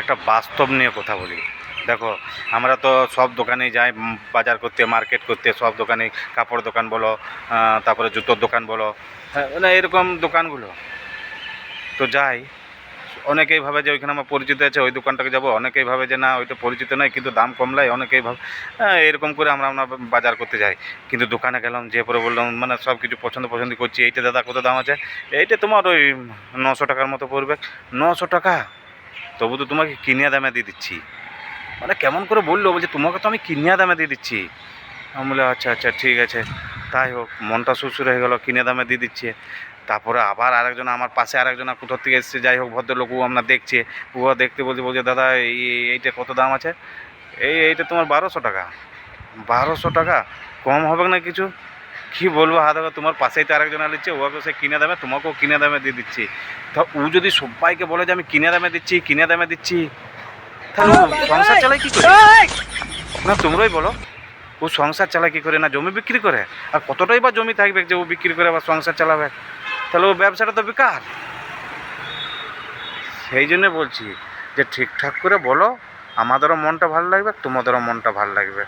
একটা বাস্তব নিয়ে কথা বলি। দেখো আমরা তো সব দোকানে যাই বাজার করতে মার্কেট করতে সব দোকানে কাপড় দোকান বলো তারপরে জুতোর দোকান বলো। হ্যাঁ, মানে এরকম দোকানগুলো। তো যাই অনেকেই ভাবে যে ওইখানে আমার পরিচিত আছে ওই দোকানটাকে যাব অনেকেই ভাবে যে না ওইটা পরিচিত নয় কিন্তু দাম কম কমলায় অনেকেই ভাবে হ্যাঁ, এরকম করে আমরা আমরা বাজার করতে যাই। কিন্তু দোকানে গেলাম যে পরে বললাম মানে সব কিছু পছন্দ পছন্দ করছি এইটা দাদা কত দাম আছে? এইটা তোমার ওই নশো টাকার মতো পড়বে। নশো টাকা? তবু তো তোমাকে কিনিয়া দামে দিয়ে দিচ্ছি। মানে কেমন করে বলল বলছে, তোমাকে তো আমি কিনিয়া দামে দিয়ে দিচ্ছি। আমি বলে আচ্ছা আচ্ছা ঠিক আছে। তাই হোক, মনটা সুসুর হয়ে গেলো কিনে দামে দিয়ে দিচ্ছে। তারপরে আবার আরেকজন আমার পাশে, আরেকজন কোথাও থেকে এসছে, যাই হোক, ভদ্রলোক, ও আমরা দেখছে। ও দেখতে বলছে বলছে, দাদা, এই- এইটা কত দাম আছে? এই, এইটা তোমার বারোশো টাকা। বারোশো টাকা? কম হবে না কিছু? কি বলব? হা দেখো তোমার পাশেই তো আরেকজন নিচ্ছে ওকে সে কিনে দামে তোমাকেও কিনে দামে দিয়ে দিচ্ছি। তা ও যদি সবাইকে বলে যে আমি কিনে দামে দিচ্ছি কিনে দামে দিচ্ছি তাহলে সংসার চালাই কি করে? না তোমরাই বলো। ও সংসার চালায় কি করে? না জমি বিক্রি করে? আর কতটাই বা জমি থাকবে যে ও বিক্রি করে আবার সংসার চালাবে? তাহলে ও ব্যবসাটা তো বেকার। সেই জন্য বলছি যে ঠিকঠাক করে বলো আমাদেরও মনটা ভালো লাগবে তোমাদেরও মনটা ভালো লাগবে।